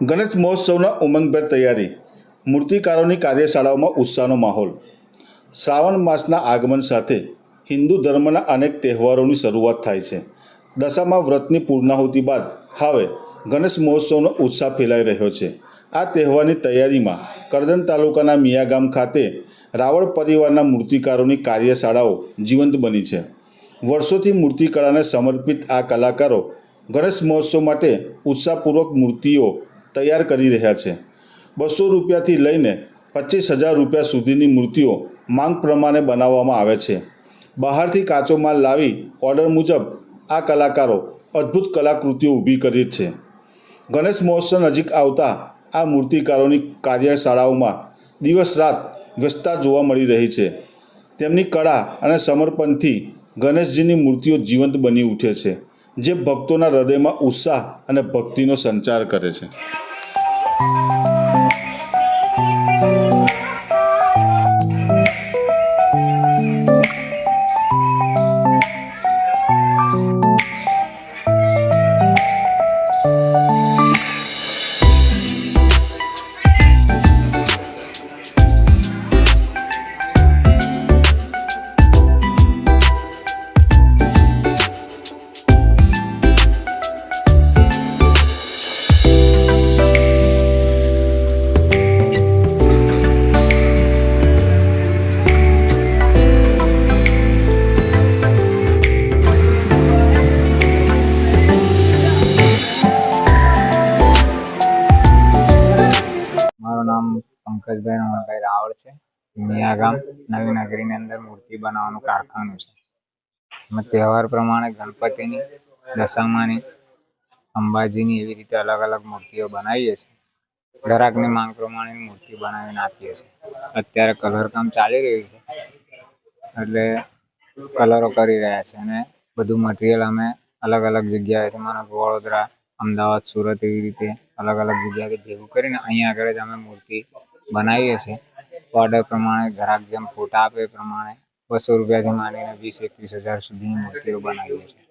ગણેશ મહોત્સવના ઉમંગભેર તૈયારી, મૂર્તિકારોની કાર્યશાળાઓમાં ઉત્સાહનો માહોલ. શ્રાવણ માસના આગમન સાથે હિન્દુ ધર્મના અનેક તહેવારોની શરૂઆત થાય છે. દશામાં વ્રતની પૂર્ણાહુતિ બાદ હવે ગણેશ મહોત્સવનો ઉત્સાહ ફેલાઈ રહ્યો છે. આ તહેવારની તૈયારીમાં કરજણ તાલુકાના મિયાગામ ખાતે રાવળ પરિવારના મૂર્તિકારોની કાર્યશાળાઓ જીવંત બની છે. વર્ષોથી મૂર્તિકળાને સમર્પિત આ કલાકારો ગણેશ મહોત્સવ માટે ઉત્સાહપૂર્વક મૂર્તિઓ તૈયાર કરી રહ્યા છે. બસો રૂપિયાથી લઈને પચીસ હજાર રૂપિયા સુધીની મૂર્તિઓ માંગ પ્રમાણે બનાવવામાં આવે છે. બહારથી કાચો માલ લાવી ઓર્ડર મુજબ આ કલાકારો અદ્ભુત કલાકૃતિઓ ઊભી કરી છે. ગણેશ મહોત્સવ નજીક આવતા આ મૂર્તિકારોની કાર્યશાળાઓમાં દિવસ રાત વ્યસ્તતા જોવા મળી રહી છે. તેમની કળા અને સમર્પણથી ગણેશજીની મૂર્તિઓ જીવંત બની ઉઠે છે, જે ભક્તોના હૃદયમાં ઉત્સાહ અને ભક્તિનો સંચાર કરે છે. મારું પંકજભાઈ રમણભાઈ રાવળ છે? મિયા ગામ નવી નગરીની અંદર મૂર્તિ બનાવવાનું કારખાનું છે. તહેવાર પ્રમાણે ગણપતિની, દશામાની, અંબાજીની એવી રીતે અલગ અલગ મૂર્તિઓ બનાવીએ છીએ. ગ્રાહકની માંગ પ્રમાણેની મૂર્તિ બનાવીને આપીએ છીએ. અત્યારે કલર કામ ચાલી રહ્યું છે. એટલે કલરો કરી રહ્યા છે અને બધું મટીરિયલ અમે અલગ અલગ જગ્યાએથી મારા વડોદરા, અમદાવાદ, સુરત એવી રીતે અલગ અલગ જગ્યાએથી ભેગું કરીને અહીંયા આગળ જ અમે મૂર્તિ બનાવીએ છીએ. ઓર્ડર પ્રમાણે, ગ્રાહક જેમ ફોટા આપે એ પ્રમાણે, બસો રૂપિયાથી માંડીને વીસ, એકવીસ હજાર સુધીની મૂર્તિઓ બનાવીએ છીએ.